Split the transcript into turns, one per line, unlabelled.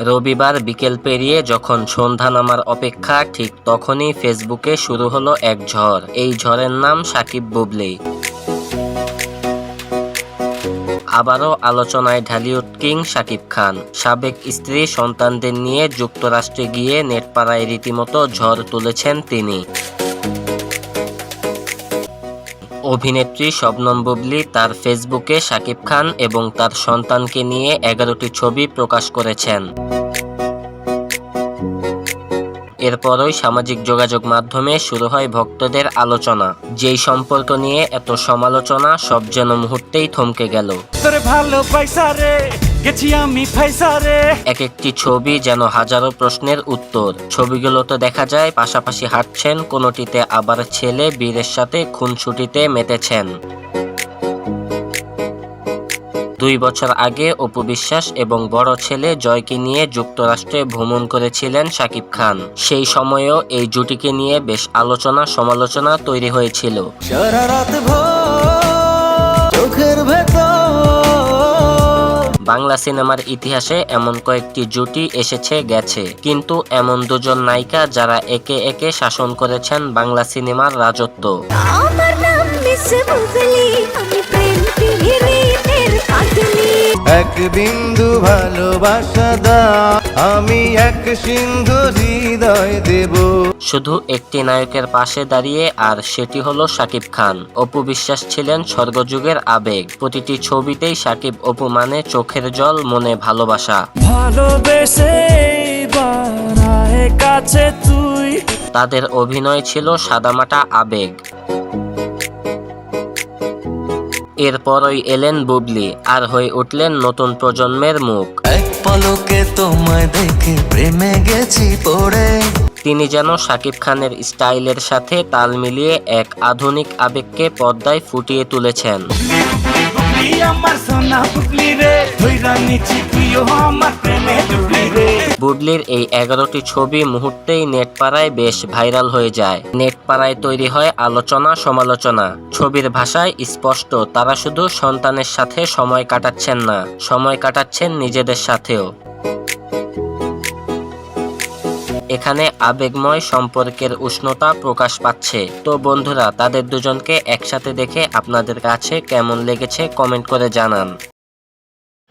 রবিবার বিকেল পেরিয়ে যখন সন্ধ্যা নামার অপেক্ষা, ঠিক তখনই ফেসবুকে শুরু হলো এক ঝড়। এই ঝড়ের নাম সাকিব বুবলি। আবারও আলোচনায় ঢালিউড কিং শাকিব খান। সাবেক স্ত্রী সন্তানদের নিয়ে যুক্তরাষ্ট্রে গিয়ে নেটপাড়ায় রীতিমতো ঝড় তুলেছেন তিনি। অভিনেত্রী শবনম বুবলি তার ফেসবুকে শাকিব খান এবং তার সন্তানকে নিয়ে এগারোটি ছবি প্রকাশ করেছেন। এরপরই সামাজিক যোগাযোগ মাধ্যমে শুরু হয় ভক্তদের আলোচনা। যেই সম্পর্ক নিয়ে এত সমালোচনা সব যেন মুহূর্তেই থমকে গেল।
গেছি আমি পয়সা রে
এক একটি ছবি যেন হাজারো প্রশ্নের উত্তর। ছবিগুলোতে দেখা যায় পাশাপাশি হাঁটছেন কোনোটিতে আবার ছেলে বীরের সাথে খুনসুটিতে মেতেছেন। দুই বছর আগে অপু বিশ্বাস এবং বড় ছেলে জয়কে নিয়ে যুক্তরাষ্ট্রে ভ্রমণ করেছিলেন শাকিব খান। সেই সময়েও এই জুটিকে নিয়ে বেশ আলোচনা সমালোচনা তৈরি হয়েছিল।
সারা রাত ভোর
বাংলা সিনেমার ইতিহাসে এমন কয়েকটি জুটি এসেছে, গেছে। কিন্তু এমন দুজন নায়িকা যারা একে একে শাসন করেছেন বাংলা সিনেমার রাজত্ব।
এক বিন্দু ভালোবাসা দা আমি এক সিন্ধু হৃদয় দেব।
শুধু একটি নায়কের পাশে দাঁড়িয়ে আর সেটি হলো শাকিব খান। অপু বিশ্বাস ছিলেন স্বর্গযুগের আবেগ। প্রতিটি ছবিতেই শাকিব অপু মানে চোখের জল মনে ভালোবাসা।
ভালোবেসে কাছে তুই।
তাদের অভিনয় ছিল সাদামাটা আবেগ। এরপরই এলেন বুবলি আর হয়ে উঠলেন নতুন প্রজন্মের মুখ।
এক পলকে তোমায় দেখে প্রেমে গেছি পড়ে।
তিনি যেন শাকিব খানের স্টাইলের সাথে তাল মিলিয়ে এক আধুনিক আবেগকে পর্দায় ফুটিয়ে তুলেছেন।
আমার সোনা রে আমার প্রেমে। ডুবলি রে
বুবলির এই এগারোটি ছবি মুহূর্তেই নেটপাড়ায় বেশ ভাইরাল হয়ে যায়। নেটপাড়ায় তৈরি হয় আলোচনা, সমালোচনা। ছবির ভাষায় স্পষ্ট, তারা শুধু সন্তানের সাথে সময় কাটাচ্ছেন না, সময় কাটাচ্ছেন নিজেদের সাথেও। এখানে আবেগময় সম্পর্কের উষ্ণতা প্রকাশ পাচ্ছে। তো বন্ধুরা, তাদের দুজনকে একসাথে দেখে আপনাদের কাছে কেমন লেগেছে কমেন্ট করে জানান।